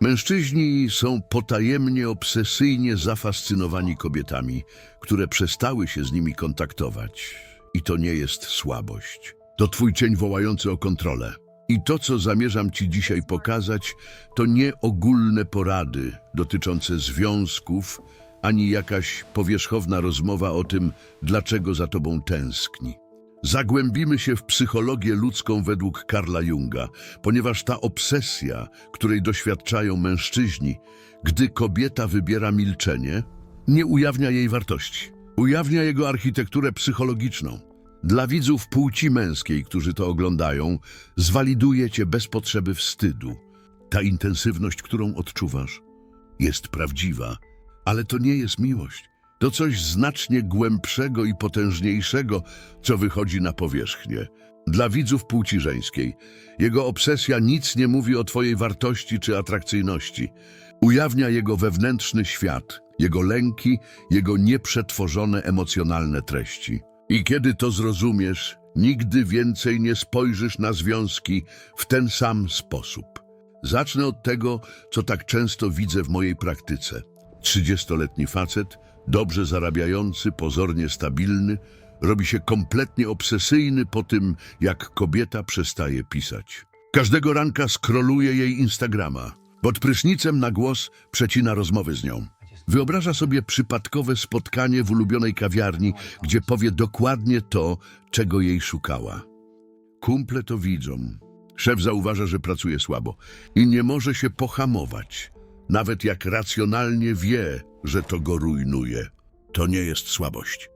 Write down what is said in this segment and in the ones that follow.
Mężczyźni są potajemnie, obsesyjnie zafascynowani kobietami, które przestały się z nimi kontaktować. I to nie jest słabość. To twój cień wołający o kontrolę. I to, co zamierzam ci dzisiaj pokazać, to nie ogólne porady dotyczące związków, ani jakaś powierzchowna rozmowa o tym, dlaczego za tobą tęskni. Zagłębimy się w psychologię ludzką według Karla Junga, ponieważ ta obsesja, której doświadczają mężczyźni, gdy kobieta wybiera milczenie, nie ujawnia jej wartości. Ujawnia jego architekturę psychologiczną. Dla widzów płci męskiej, którzy to oglądają, zwaliduje cię bez potrzeby wstydu. Ta intensywność, którą odczuwasz, jest prawdziwa, ale to nie jest miłość. To coś znacznie głębszego i potężniejszego, co wychodzi na powierzchnię. Dla widzów płci żeńskiej, jego obsesja nic nie mówi o twojej wartości czy atrakcyjności. Ujawnia jego wewnętrzny świat, jego lęki, jego nieprzetworzone emocjonalne treści. I kiedy to zrozumiesz, nigdy więcej nie spojrzysz na związki w ten sam sposób. Zacznę od tego, co tak często widzę w mojej praktyce. Trzydziestoletni facet, dobrze zarabiający, pozornie stabilny, robi się kompletnie obsesyjny po tym, jak kobieta przestaje pisać. Każdego ranka skroluje jej Instagrama. Pod prysznicem na głos przecina rozmowy z nią. Wyobraża sobie przypadkowe spotkanie w ulubionej kawiarni, gdzie powie dokładnie to, czego jej szukała. Kumple to widzą. Szef zauważa, że pracuje słabo i nie może się pohamować, nawet jak racjonalnie wie, że to go rujnuje. To nie jest słabość.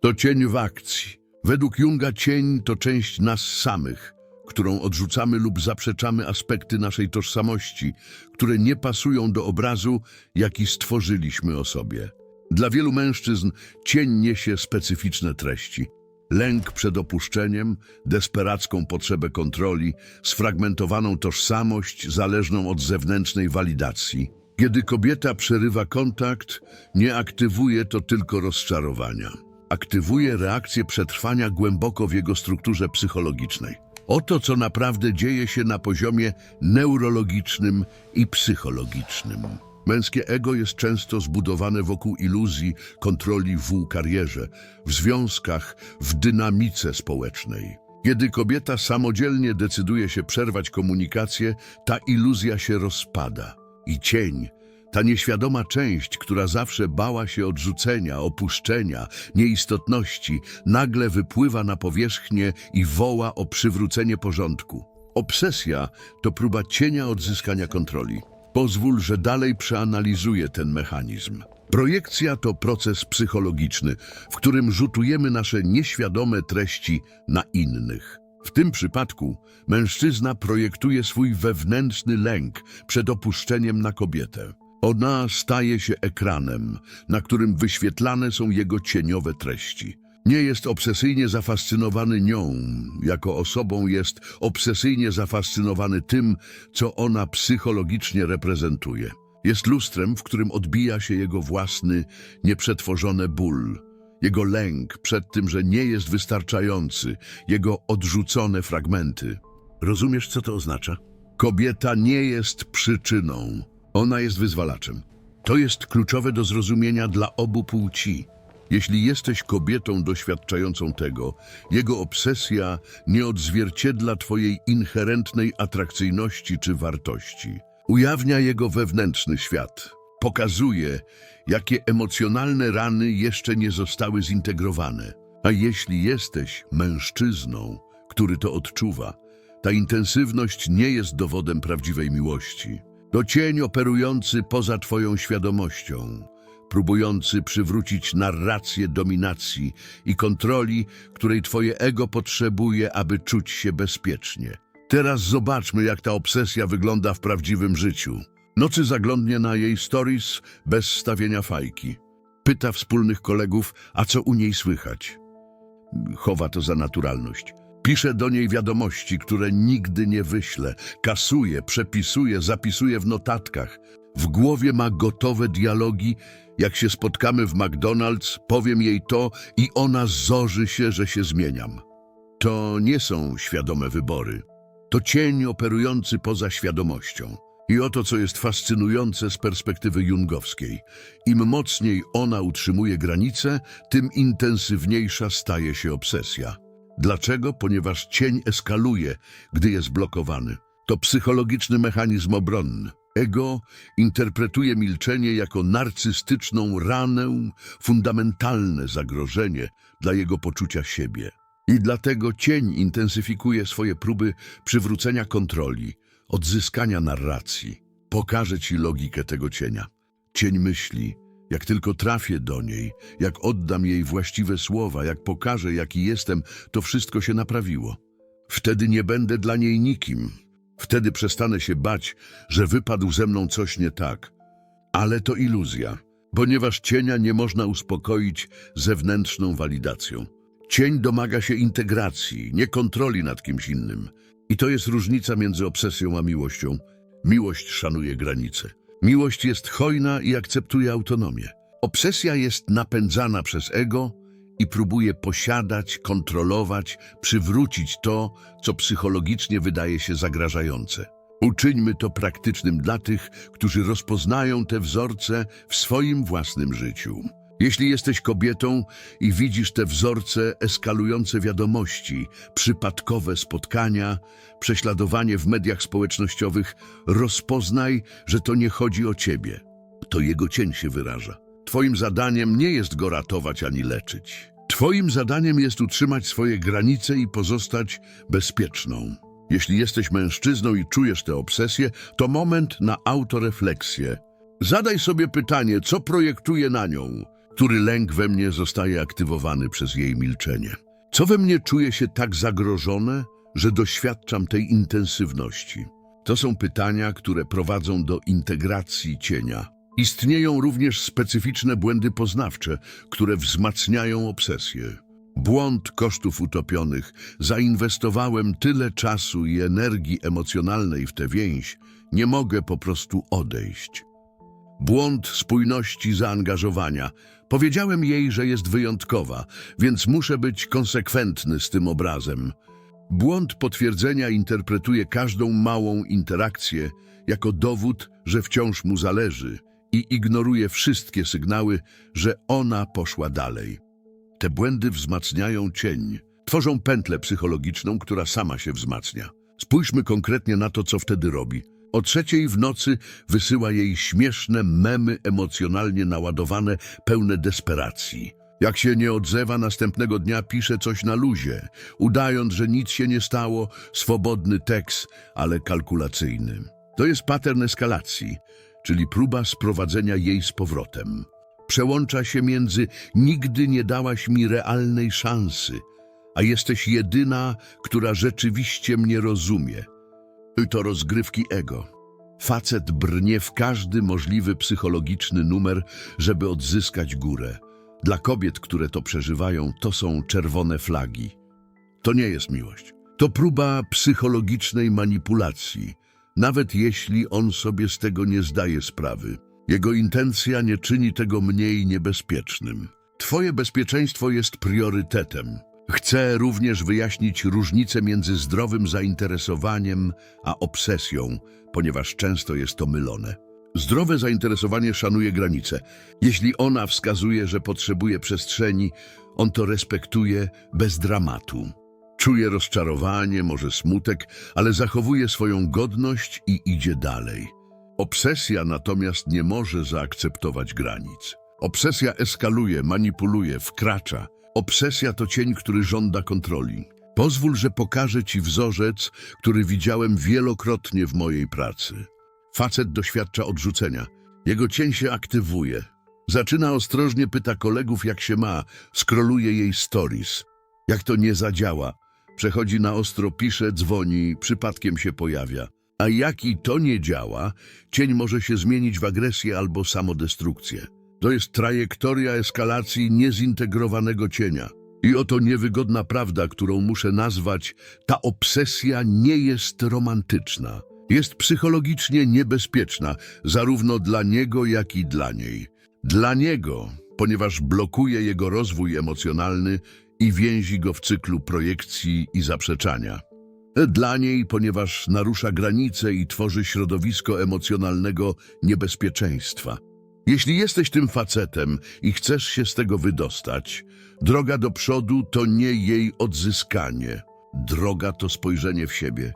To cień w akcji. Według Junga cień to część nas samych, którą odrzucamy lub zaprzeczamy aspekty naszej tożsamości, które nie pasują do obrazu, jaki stworzyliśmy o sobie. Dla wielu mężczyzn cień niesie specyficzne treści. Lęk przed opuszczeniem, desperacką potrzebę kontroli, sfragmentowaną tożsamość zależną od zewnętrznej walidacji. Kiedy kobieta przerywa kontakt, nie aktywuje to tylko rozczarowania. Aktywuje reakcję przetrwania głęboko w jego strukturze psychologicznej. Oto, co naprawdę dzieje się na poziomie neurologicznym i psychologicznym. Męskie ego jest często zbudowane wokół iluzji kontroli w karierze, w związkach, w dynamice społecznej. Kiedy kobieta samodzielnie decyduje się przerwać komunikację, ta iluzja się rozpada. I cień, ta nieświadoma część, która zawsze bała się odrzucenia, opuszczenia, nieistotności, nagle wypływa na powierzchnię i woła o przywrócenie porządku. Obsesja to próba cienia odzyskania kontroli. Pozwól, że dalej przeanalizuję ten mechanizm. Projekcja to proces psychologiczny, w którym rzutujemy nasze nieświadome treści na innych. W tym przypadku mężczyzna projektuje swój wewnętrzny lęk przed opuszczeniem na kobietę. Ona staje się ekranem, na którym wyświetlane są jego cieniowe treści. Nie jest obsesyjnie zafascynowany nią, jako osobą jest obsesyjnie zafascynowany tym, co ona psychologicznie reprezentuje. Jest lustrem, w którym odbija się jego własny, nieprzetworzony ból, jego lęk przed tym, że nie jest wystarczający, jego odrzucone fragmenty. Rozumiesz, co to oznacza? Kobieta nie jest przyczyną, ona jest wyzwalaczem. To jest kluczowe do zrozumienia dla obu płci. Jeśli jesteś kobietą doświadczającą tego, jego obsesja nie odzwierciedla twojej inherentnej atrakcyjności czy wartości. Ujawnia jego wewnętrzny świat. Pokazuje, jakie emocjonalne rany jeszcze nie zostały zintegrowane. A jeśli jesteś mężczyzną, który to odczuwa, ta intensywność nie jest dowodem prawdziwej miłości. To cień operujący poza twoją świadomością, próbujący przywrócić narrację dominacji i kontroli, której twoje ego potrzebuje, aby czuć się bezpiecznie. Teraz zobaczmy, jak ta obsesja wygląda w prawdziwym życiu. Nocy zaglądnie na jej stories bez stawienia fajki. Pyta wspólnych kolegów, a co u niej słychać. Chowa to za naturalność. Pisze do niej wiadomości, które nigdy nie wyśle. Kasuje, przepisuje, zapisuje w notatkach. W głowie ma gotowe dialogi. Jak się spotkamy w McDonald's, powiem jej to i ona zorzy się, że się zmieniam. To nie są świadome wybory. To cień operujący poza świadomością. I oto co jest fascynujące z perspektywy jungowskiej. Im mocniej ona utrzymuje granice, tym intensywniejsza staje się obsesja. Dlaczego? Ponieważ cień eskaluje, gdy jest blokowany. To psychologiczny mechanizm obronny. Ego interpretuje milczenie jako narcystyczną ranę, fundamentalne zagrożenie dla jego poczucia siebie. I dlatego cień intensyfikuje swoje próby przywrócenia kontroli, odzyskania narracji. Pokażę ci logikę tego cienia. Cień myśli, jak tylko trafię do niej, jak oddam jej właściwe słowa, jak pokażę, jaki jestem, to wszystko się naprawiło. Wtedy nie będę dla niej nikim. Wtedy przestanę się bać, że wypadł ze mną coś nie tak. Ale to iluzja, ponieważ cienia nie można uspokoić zewnętrzną walidacją. Cień domaga się integracji, nie kontroli nad kimś innym. I to jest różnica między obsesją a miłością. Miłość szanuje granice. Miłość jest hojna i akceptuje autonomię. Obsesja jest napędzana przez ego i próbuje posiadać, kontrolować, przywrócić to, co psychologicznie wydaje się zagrażające. Uczyńmy to praktycznym dla tych, którzy rozpoznają te wzorce w swoim własnym życiu. Jeśli jesteś kobietą i widzisz te wzorce eskalujące wiadomości, przypadkowe spotkania, prześladowanie w mediach społecznościowych, rozpoznaj, że to nie chodzi o ciebie. To jego cień się wyraża. Twoim zadaniem nie jest go ratować ani leczyć. Twoim zadaniem jest utrzymać swoje granice i pozostać bezpieczną. Jeśli jesteś mężczyzną i czujesz tę obsesję, to moment na autorefleksję. Zadaj sobie pytanie, co projektuje na nią, który lęk we mnie zostaje aktywowany przez jej milczenie. Co we mnie czuje się tak zagrożone, że doświadczam tej intensywności? To są pytania, które prowadzą do integracji cienia. Istnieją również specyficzne błędy poznawcze, które wzmacniają obsesję. Błąd kosztów utopionych. Zainwestowałem tyle czasu i energii emocjonalnej w tę więź, nie mogę po prostu odejść. Błąd spójności zaangażowania. Powiedziałem jej, że jest wyjątkowa, więc muszę być konsekwentny z tym obrazem. Błąd potwierdzenia interpretuje każdą małą interakcję jako dowód, że wciąż mu zależy i ignoruje wszystkie sygnały, że ona poszła dalej. Te błędy wzmacniają cień, tworzą pętlę psychologiczną, która sama się wzmacnia. Spójrzmy konkretnie na to, co wtedy robi. O trzeciej w nocy wysyła jej śmieszne memy emocjonalnie naładowane, pełne desperacji. Jak się nie odzewa, następnego dnia pisze coś na luzie, udając, że nic się nie stało, swobodny tekst, ale kalkulacyjny. To jest pattern eskalacji, czyli próba sprowadzenia jej z powrotem. Przełącza się między nigdy nie dałaś mi realnej szansy, a jesteś jedyna, która rzeczywiście mnie rozumie. To rozgrywki ego. Facet brnie w każdy możliwy psychologiczny numer, żeby odzyskać górę. Dla kobiet, które to przeżywają, to są czerwone flagi. To nie jest miłość. To próba psychologicznej manipulacji, nawet jeśli on sobie z tego nie zdaje sprawy. Jego intencja nie czyni tego mniej niebezpiecznym. Twoje bezpieczeństwo jest priorytetem. Chcę również wyjaśnić różnicę między zdrowym zainteresowaniem a obsesją, ponieważ często jest to mylone. Zdrowe zainteresowanie szanuje granice. Jeśli ona wskazuje, że potrzebuje przestrzeni, on to respektuje bez dramatu. Czuje rozczarowanie, może smutek, ale zachowuje swoją godność i idzie dalej. Obsesja natomiast nie może zaakceptować granic. Obsesja eskaluje, manipuluje, wkracza. Obsesja to cień, który żąda kontroli. Pozwól, że pokażę ci wzorzec, który widziałem wielokrotnie w mojej pracy. Facet doświadcza odrzucenia. Jego cień się aktywuje. Zaczyna ostrożnie, pyta kolegów, jak się ma, skroluje jej stories. Jak to nie zadziała? Przechodzi na ostro, pisze, dzwoni, przypadkiem się pojawia. A jak i to nie działa, cień może się zmienić w agresję albo samodestrukcję. To jest trajektoria eskalacji niezintegrowanego cienia. I oto niewygodna prawda, którą muszę nazwać, ta obsesja nie jest romantyczna. Jest psychologicznie niebezpieczna, zarówno dla niego, jak i dla niej. Dla niego, ponieważ blokuje jego rozwój emocjonalny i więzi go w cyklu projekcji i zaprzeczania. Dla niej, ponieważ narusza granice i tworzy środowisko emocjonalnego niebezpieczeństwa. Jeśli jesteś tym facetem i chcesz się z tego wydostać, droga do przodu to nie jej odzyskanie. Droga to spojrzenie w siebie.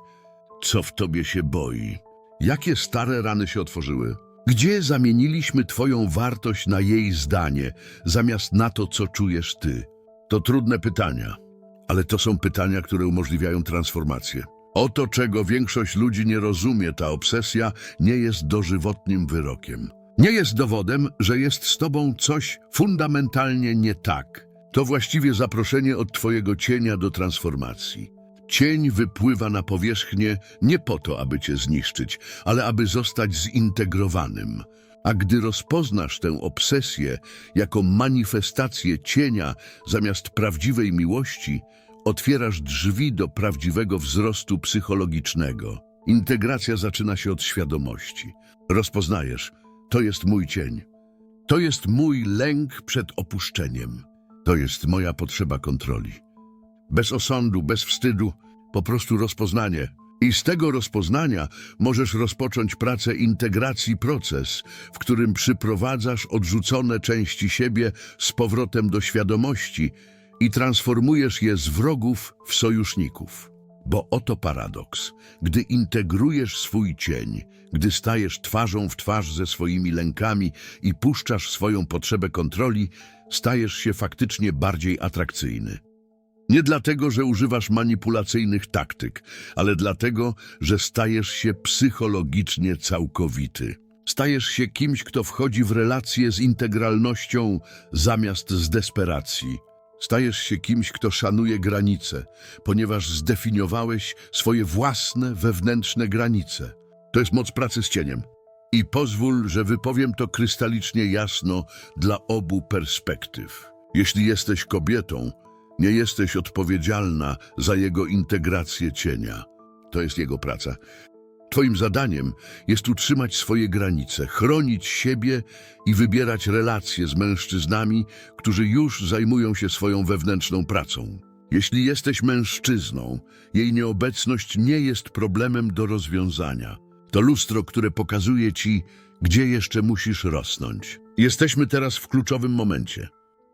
Co w tobie się boi? Jakie stare rany się otworzyły? Gdzie zamieniliśmy twoją wartość na jej zdanie, zamiast na to, co czujesz ty? To trudne pytania, ale to są pytania, które umożliwiają transformację. Oto, czego większość ludzi nie rozumie, ta obsesja nie jest dożywotnim wyrokiem. Nie jest dowodem, że jest z tobą coś fundamentalnie nie tak. To właściwie zaproszenie od twojego cienia do transformacji. Cień wypływa na powierzchnię nie po to, aby cię zniszczyć, ale aby zostać zintegrowanym. A gdy rozpoznasz tę obsesję jako manifestację cienia zamiast prawdziwej miłości, otwierasz drzwi do prawdziwego wzrostu psychologicznego. Integracja zaczyna się od świadomości. Rozpoznajesz, to jest mój cień. To jest mój lęk przed opuszczeniem. To jest moja potrzeba kontroli. Bez osądu, bez wstydu, po prostu rozpoznanie. I z tego rozpoznania możesz rozpocząć pracę integracji proces, w którym przyprowadzasz odrzucone części siebie z powrotem do świadomości i transformujesz je z wrogów w sojuszników. Bo oto paradoks. Gdy integrujesz swój cień, gdy stajesz twarzą w twarz ze swoimi lękami i puszczasz swoją potrzebę kontroli, stajesz się faktycznie bardziej atrakcyjny. Nie dlatego, że używasz manipulacyjnych taktyk, ale dlatego, że stajesz się psychologicznie całkowity. Stajesz się kimś, kto wchodzi w relacje z integralnością zamiast z desperacji. Stajesz się kimś, kto szanuje granice, ponieważ zdefiniowałeś swoje własne wewnętrzne granice. To jest moc pracy z cieniem. I pozwól, że wypowiem to krystalicznie jasno dla obu perspektyw. Jeśli jesteś kobietą, nie jesteś odpowiedzialna za jego integrację cienia. To jest jego praca. Twoim zadaniem jest utrzymać swoje granice, chronić siebie i wybierać relacje z mężczyznami, którzy już zajmują się swoją wewnętrzną pracą. Jeśli jesteś mężczyzną, jej nieobecność nie jest problemem do rozwiązania. To lustro, które pokazuje ci, gdzie jeszcze musisz rosnąć. Jesteśmy teraz w kluczowym momencie.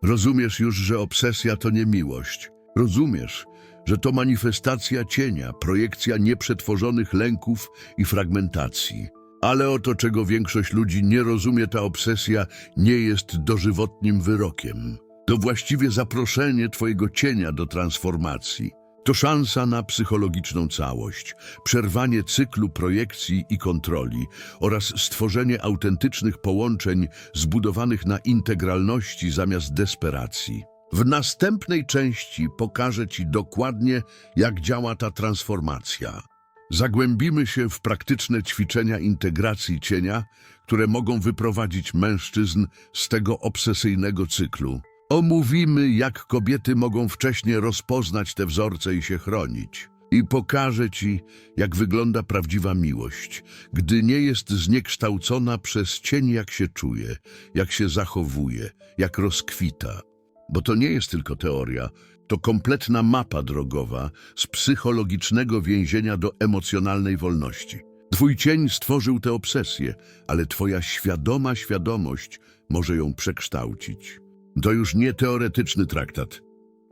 Rozumiesz już, że obsesja to nie miłość. Rozumiesz, że to manifestacja cienia, projekcja nieprzetworzonych lęków i fragmentacji. Ale oto, czego większość ludzi nie rozumie, ta obsesja nie jest dożywotnim wyrokiem. To właściwie zaproszenie Twojego cienia do transformacji. To szansa na psychologiczną całość, przerwanie cyklu projekcji i kontroli oraz stworzenie autentycznych połączeń zbudowanych na integralności zamiast desperacji. W następnej części pokażę Ci dokładnie, jak działa ta transformacja. Zagłębimy się w praktyczne ćwiczenia integracji cienia, które mogą wyprowadzić mężczyzn z tego obsesyjnego cyklu. Omówimy, jak kobiety mogą wcześniej rozpoznać te wzorce i się chronić. I pokażę Ci, jak wygląda prawdziwa miłość, gdy nie jest zniekształcona przez cień, jak się czuje, jak się zachowuje, jak rozkwita. Bo to nie jest tylko teoria, to kompletna mapa drogowa z psychologicznego więzienia do emocjonalnej wolności. Twój cień stworzył tę obsesję, ale Twoja świadoma świadomość może ją przekształcić. To już nie teoretyczny traktat.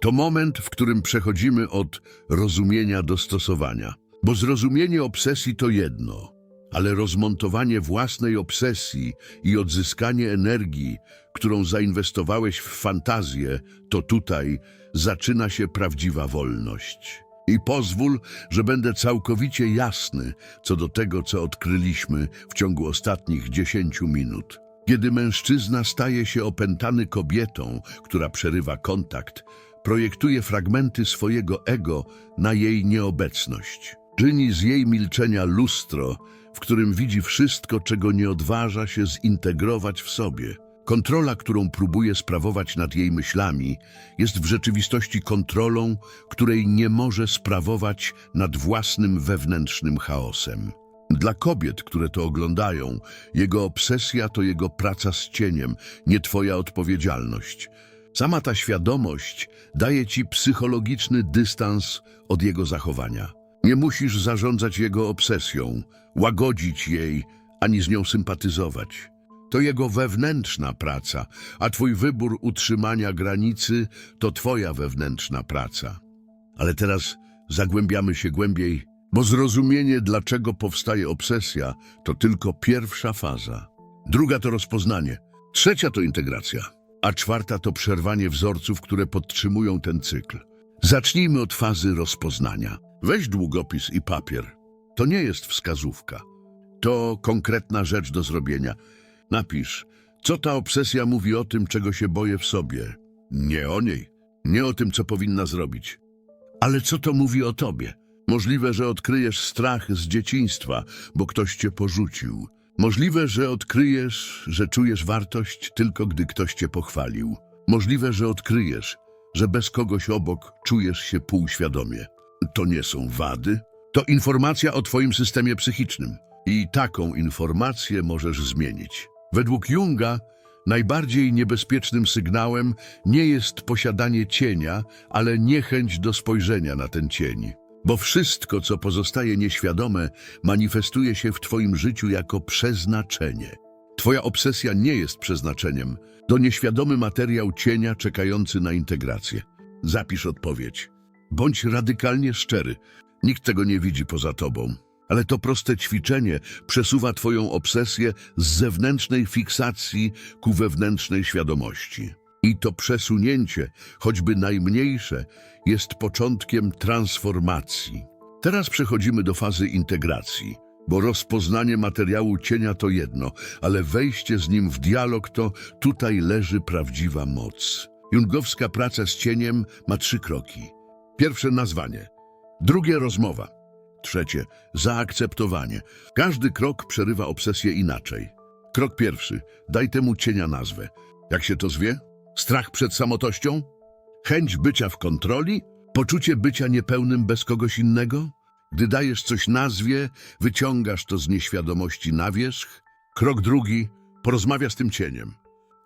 To moment, w którym przechodzimy od rozumienia do stosowania. Bo zrozumienie obsesji to jedno, ale rozmontowanie własnej obsesji i odzyskanie energii, którą zainwestowałeś w fantazję, to tutaj zaczyna się prawdziwa wolność. I pozwól, że będę całkowicie jasny co do tego, co odkryliśmy w ciągu ostatnich dziesięciu minut. Kiedy mężczyzna staje się opętany kobietą, która przerywa kontakt, projektuje fragmenty swojego ego na jej nieobecność. Czyni z jej milczenia lustro, w którym widzi wszystko, czego nie odważa się zintegrować w sobie. Kontrola, którą próbuje sprawować nad jej myślami, jest w rzeczywistości kontrolą, której nie może sprawować nad własnym wewnętrznym chaosem. Dla kobiet, które to oglądają, jego obsesja to jego praca z cieniem, nie twoja odpowiedzialność. Sama ta świadomość daje ci psychologiczny dystans od jego zachowania. Nie musisz zarządzać jego obsesją, łagodzić jej, ani z nią sympatyzować. To jego wewnętrzna praca, a twój wybór utrzymania granicy to twoja wewnętrzna praca. Ale teraz zagłębiamy się głębiej, bo zrozumienie, dlaczego powstaje obsesja, to tylko pierwsza faza. Druga to rozpoznanie, trzecia to integracja, a czwarta to przerwanie wzorców, które podtrzymują ten cykl. Zacznijmy od fazy rozpoznania. Weź długopis i papier. To nie jest wskazówka. To konkretna rzecz do zrobienia. Napisz, co ta obsesja mówi o tym, czego się boję w sobie. Nie o niej, nie o tym, co powinna zrobić. Ale co to mówi o tobie? Możliwe, że odkryjesz strach z dzieciństwa, bo ktoś cię porzucił. Możliwe, że odkryjesz, że czujesz wartość tylko gdy ktoś cię pochwalił. Możliwe, że odkryjesz, że bez kogoś obok czujesz się półświadomie. To nie są wady, to informacja o twoim systemie psychicznym. I taką informację możesz zmienić. Według Junga najbardziej niebezpiecznym sygnałem nie jest posiadanie cienia, ale niechęć do spojrzenia na ten cień. Bo wszystko, co pozostaje nieświadome, manifestuje się w twoim życiu jako przeznaczenie. Twoja obsesja nie jest przeznaczeniem, to nieświadomy materiał cienia czekający na integrację. Zapisz odpowiedź. Bądź radykalnie szczery. Nikt tego nie widzi poza tobą. Ale to proste ćwiczenie przesuwa twoją obsesję z zewnętrznej fiksacji ku wewnętrznej świadomości. I to przesunięcie, choćby najmniejsze, jest początkiem transformacji. Teraz przechodzimy do fazy integracji, bo rozpoznanie materiału cienia to jedno, ale wejście z nim w dialog to tutaj leży prawdziwa moc. Jungowska praca z cieniem ma trzy kroki. Pierwsze nazwanie, drugie rozmowa, trzecie zaakceptowanie. Każdy krok przerywa obsesję inaczej. Krok pierwszy, daj temu cienia nazwę. Jak się to zwie? Strach przed samotością? Chęć bycia w kontroli? Poczucie bycia niepełnym bez kogoś innego? Gdy dajesz coś nazwie, wyciągasz to z nieświadomości na wierzch. Krok drugi, porozmawia z tym cieniem.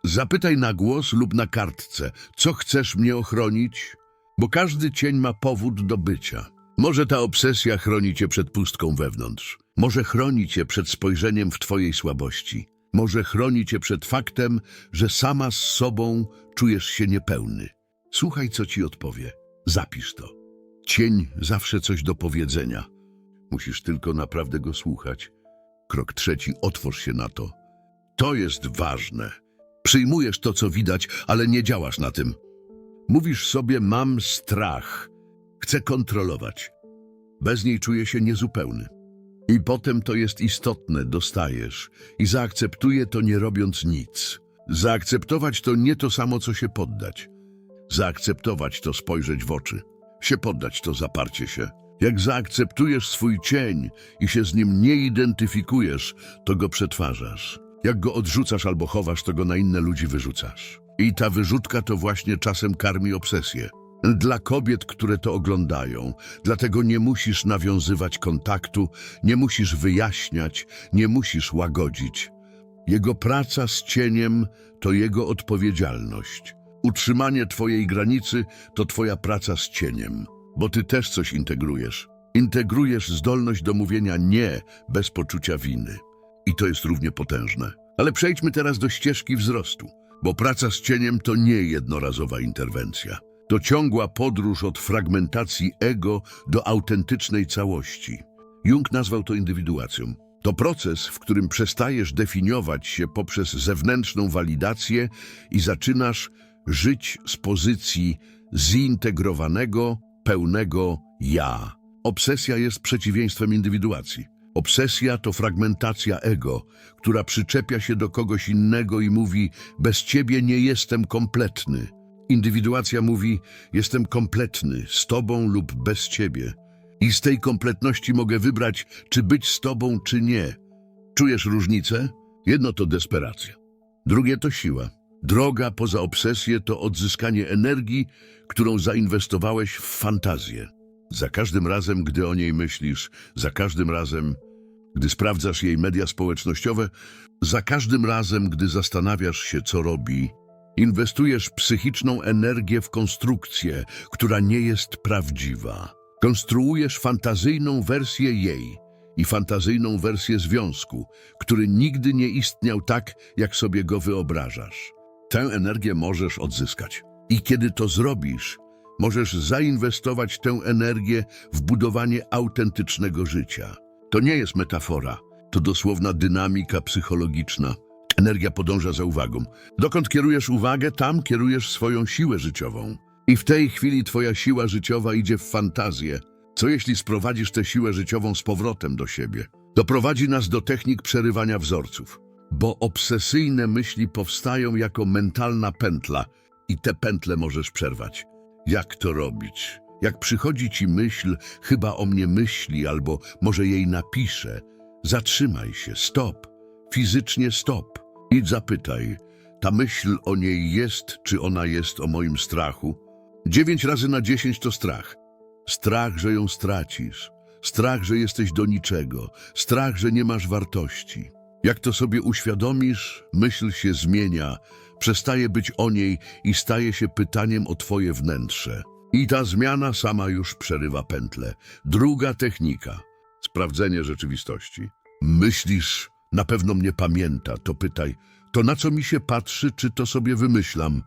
Zapytaj na głos lub na kartce, co chcesz mnie ochronić, bo każdy cień ma powód do bycia. Może ta obsesja chroni cię przed pustką wewnątrz. Może chroni cię przed spojrzeniem w twojej słabości. Może chroni cię przed faktem, że sama z sobą czujesz się niepełny. Słuchaj, co ci odpowie. Zapisz to. Cień zawsze coś do powiedzenia. Musisz tylko naprawdę go słuchać. Krok trzeci, otwórz się na to. To jest ważne. Przyjmujesz to, co widać, ale nie działasz na tym. Mówisz sobie, mam strach. Chcę kontrolować. Bez niej czuję się niezupełny. I potem to jest istotne, dostajesz. I zaakceptuję to nie robiąc nic. Zaakceptować to nie to samo, co się poddać. Zaakceptować to spojrzeć w oczy. Się poddać to zaparcie się. Jak zaakceptujesz swój cień i się z nim nie identyfikujesz, to go przetwarzasz. Jak go odrzucasz albo chowasz, to go na inne ludzi wyrzucasz. I ta wyrzutka to właśnie czasem karmi obsesję. Dla kobiet, które to oglądają, dlatego nie musisz nawiązywać kontaktu, nie musisz wyjaśniać, nie musisz łagodzić. Jego praca z cieniem to jego odpowiedzialność. Utrzymanie twojej granicy to twoja praca z cieniem, bo ty też coś integrujesz. Integrujesz zdolność do mówienia nie bez poczucia winy. I to jest równie potężne. Ale przejdźmy teraz do ścieżki wzrostu, bo praca z cieniem to nie jednorazowa interwencja. To ciągła podróż od fragmentacji ego do autentycznej całości. Jung nazwał to indywiduacją. To proces, w którym przestajesz definiować się poprzez zewnętrzną walidację i zaczynasz żyć z pozycji zintegrowanego, pełnego ja. Obsesja jest przeciwieństwem indywiduacji. Obsesja to fragmentacja ego, która przyczepia się do kogoś innego i mówi: Bez ciebie nie jestem kompletny. Indywiduacja mówi: Jestem kompletny, z tobą lub bez ciebie. I z tej kompletności mogę wybrać, czy być z tobą, czy nie. Czujesz różnicę? Jedno to desperacja, drugie to siła. Droga poza obsesję to odzyskanie energii, którą zainwestowałeś w fantazję. Za każdym razem, gdy o niej myślisz, za każdym razem, gdy sprawdzasz jej media społecznościowe, za każdym razem, gdy zastanawiasz się, co robi, inwestujesz psychiczną energię w konstrukcję, która nie jest prawdziwa. Konstruujesz fantazyjną wersję jej i fantazyjną wersję związku, który nigdy nie istniał tak, jak sobie go wyobrażasz. Tę energię możesz odzyskać. I kiedy to zrobisz, możesz zainwestować tę energię w budowanie autentycznego życia. To nie jest metafora, to dosłowna dynamika psychologiczna. Energia podąża za uwagą. Dokąd kierujesz uwagę, tam kierujesz swoją siłę życiową. I w tej chwili twoja siła życiowa idzie w fantazję. Co jeśli sprowadzisz tę siłę życiową z powrotem do siebie? Doprowadzi nas do technik przerywania wzorców. Bo obsesyjne myśli powstają jako mentalna pętla i te pętle możesz przerwać. Jak to robić? Jak przychodzi ci myśl, chyba o mnie myśli, albo może jej napiszę, zatrzymaj się, stop, fizycznie stop. Idź zapytaj, ta myśl o niej jest, czy ona jest o moim strachu? Dziewięć razy na dziesięć to strach. Strach, że ją stracisz. Strach, że jesteś do niczego. Strach, że nie masz wartości. Jak to sobie uświadomisz, myśl się zmienia, przestaje być o niej i staje się pytaniem o twoje wnętrze. I ta zmiana sama już przerywa pętlę. Druga technika. Sprawdzenie rzeczywistości. Myślisz, na pewno mnie pamięta, to pytaj, to na co mi się patrzy, czy to sobie wymyślam?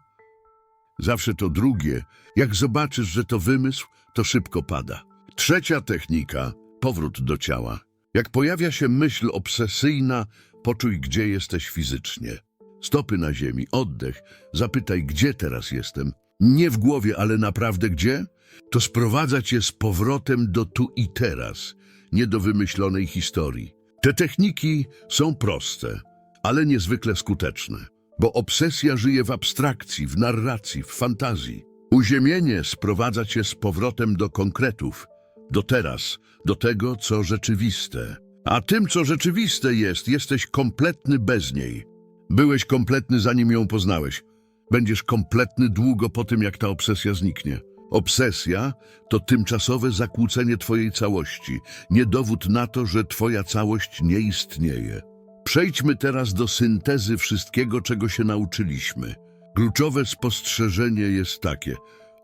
Zawsze to drugie. Jak zobaczysz, że to wymysł, to szybko pada. Trzecia technika powrót do ciała. Jak pojawia się myśl obsesyjna, poczuj, gdzie jesteś fizycznie. Stopy na ziemi, oddech. Zapytaj, gdzie teraz jestem. Nie w głowie, ale naprawdę gdzie? To sprowadza cię z powrotem do tu i teraz, nie do wymyślonej historii. Te techniki są proste, ale niezwykle skuteczne, bo obsesja żyje w abstrakcji, w narracji, w fantazji. Uziemienie sprowadza cię z powrotem do konkretów, do teraz, do tego, co rzeczywiste. A tym, co rzeczywiste jest, jesteś kompletny bez niej. Byłeś kompletny, zanim ją poznałeś. Będziesz kompletny długo po tym, jak ta obsesja zniknie. Obsesja to tymczasowe zakłócenie twojej całości, nie dowód na to, że twoja całość nie istnieje. Przejdźmy teraz do syntezy wszystkiego, czego się nauczyliśmy. Kluczowe spostrzeżenie jest takie.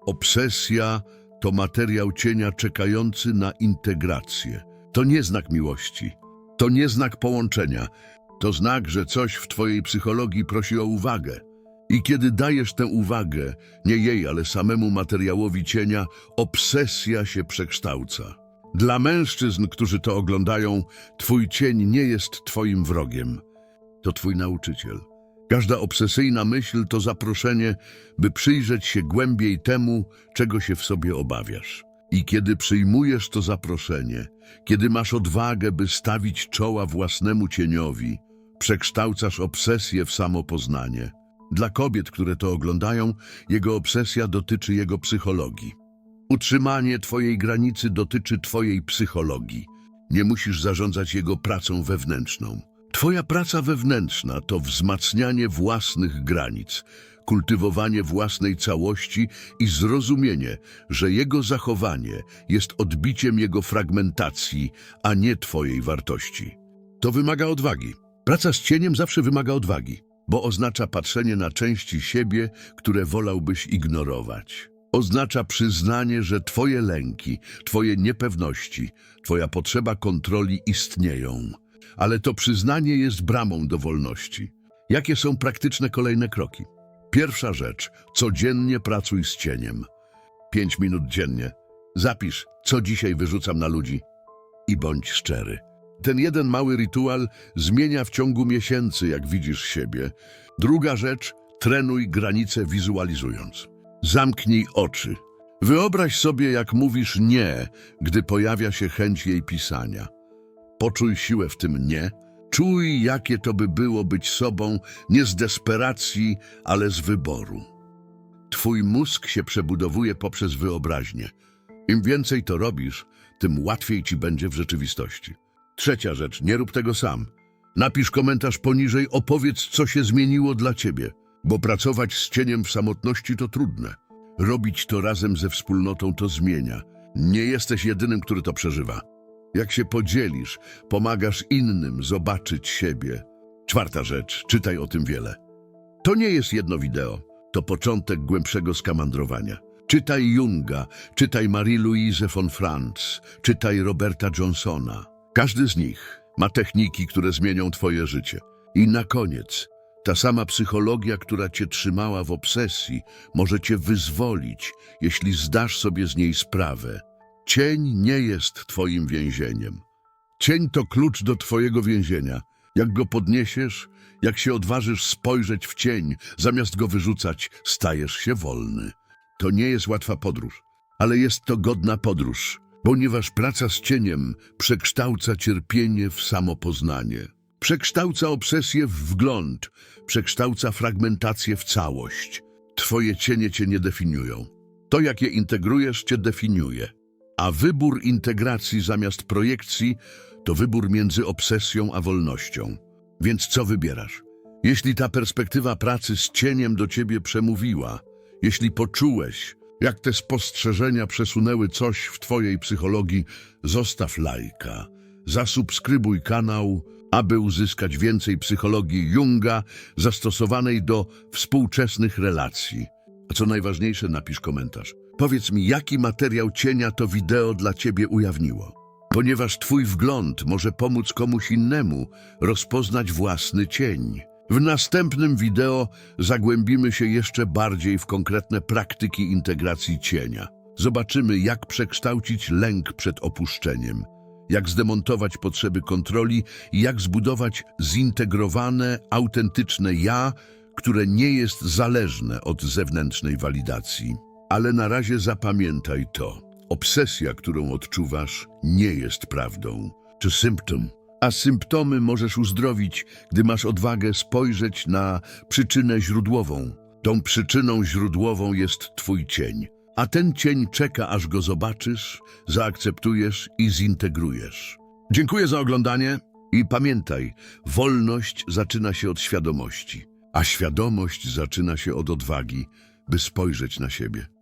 Obsesja to materiał cienia czekający na integrację. To nie znak miłości. To nie znak połączenia. To znak, że coś w twojej psychologii prosi o uwagę. I kiedy dajesz tę uwagę, nie jej, ale samemu materiałowi cienia, obsesja się przekształca. Dla mężczyzn, którzy to oglądają, twój cień nie jest twoim wrogiem. To twój nauczyciel. Każda obsesyjna myśl to zaproszenie, by przyjrzeć się głębiej temu, czego się w sobie obawiasz. I kiedy przyjmujesz to zaproszenie, kiedy masz odwagę, by stawić czoła własnemu cieniowi, przekształcasz obsesję w samopoznanie. Dla kobiet, które to oglądają, jego obsesja dotyczy jego psychologii. Utrzymanie twojej granicy dotyczy twojej psychologii. Nie musisz zarządzać jego pracą wewnętrzną. Twoja praca wewnętrzna to wzmacnianie własnych granic, kultywowanie własnej całości i zrozumienie, że jego zachowanie jest odbiciem jego fragmentacji, a nie twojej wartości. To wymaga odwagi. Praca z cieniem zawsze wymaga odwagi, bo oznacza patrzenie na części siebie, które wolałbyś ignorować. Oznacza przyznanie, że twoje lęki, twoje niepewności, twoja potrzeba kontroli istnieją. Ale to przyznanie jest bramą do wolności. Jakie są praktyczne kolejne kroki? Pierwsza rzecz, codziennie pracuj z cieniem. Pięć minut dziennie. Zapisz, co dzisiaj wyrzucam na ludzi i bądź szczery. Ten jeden mały rytuał zmienia w ciągu miesięcy, jak widzisz siebie. Druga rzecz, trenuj granice wizualizując. Zamknij oczy. Wyobraź sobie, jak mówisz nie, gdy pojawia się chęć jej pisania. Poczuj siłę w tym nie. Czuj, jakie to by było być sobą, nie z desperacji, ale z wyboru. Twój mózg się przebudowuje poprzez wyobraźnię. Im więcej to robisz, tym łatwiej ci będzie w rzeczywistości. Trzecia rzecz, nie rób tego sam. Napisz komentarz poniżej, opowiedz, co się zmieniło dla ciebie, bo pracować z cieniem w samotności to trudne. Robić to razem ze wspólnotą to zmienia. Nie jesteś jedynym, który to przeżywa. Jak się podzielisz, pomagasz innym zobaczyć siebie. Czwarta rzecz, czytaj o tym wiele. To nie jest jedno wideo, to początek głębszego skamandrowania. Czytaj Junga, czytaj Marie-Louise von Franz, czytaj Roberta Johnsona. Każdy z nich ma techniki, które zmienią twoje życie. I na koniec, ta sama psychologia, która cię trzymała w obsesji, może cię wyzwolić, jeśli zdasz sobie z niej sprawę. Cień nie jest twoim więzieniem. Cień to klucz do twojego więzienia. Jak go podniesiesz, jak się odważysz spojrzeć w cień, zamiast go wyrzucać, stajesz się wolny. To nie jest łatwa podróż, ale jest to godna podróż, ponieważ praca z cieniem przekształca cierpienie w samopoznanie. Przekształca obsesję w wgląd, przekształca fragmentację w całość. Twoje cienie cię nie definiują. To, jak je integrujesz, cię definiuje. A wybór integracji zamiast projekcji to wybór między obsesją a wolnością. Więc co wybierasz? Jeśli ta perspektywa pracy z cieniem do ciebie przemówiła, jeśli poczułeś, jak te spostrzeżenia przesunęły coś w twojej psychologii, zostaw lajka, zasubskrybuj kanał, aby uzyskać więcej psychologii Junga zastosowanej do współczesnych relacji. A co najważniejsze, napisz komentarz. Powiedz mi, jaki materiał cienia to wideo dla ciebie ujawniło. Ponieważ twój wgląd może pomóc komuś innemu rozpoznać własny cień. W następnym wideo zagłębimy się jeszcze bardziej w konkretne praktyki integracji cienia. Zobaczymy, jak przekształcić lęk przed opuszczeniem, jak zdemontować potrzeby kontroli i jak zbudować zintegrowane, autentyczne ja, które nie jest zależne od zewnętrznej walidacji. Ale na razie zapamiętaj to. Obsesja, którą odczuwasz, nie jest prawdą, czy symptom. A symptomy możesz uzdrowić, gdy masz odwagę spojrzeć na przyczynę źródłową. Tą przyczyną źródłową jest Twój cień. A ten cień czeka, aż go zobaczysz, zaakceptujesz i zintegrujesz. Dziękuję za oglądanie i pamiętaj, wolność zaczyna się od świadomości, a świadomość zaczyna się od odwagi, by spojrzeć na siebie.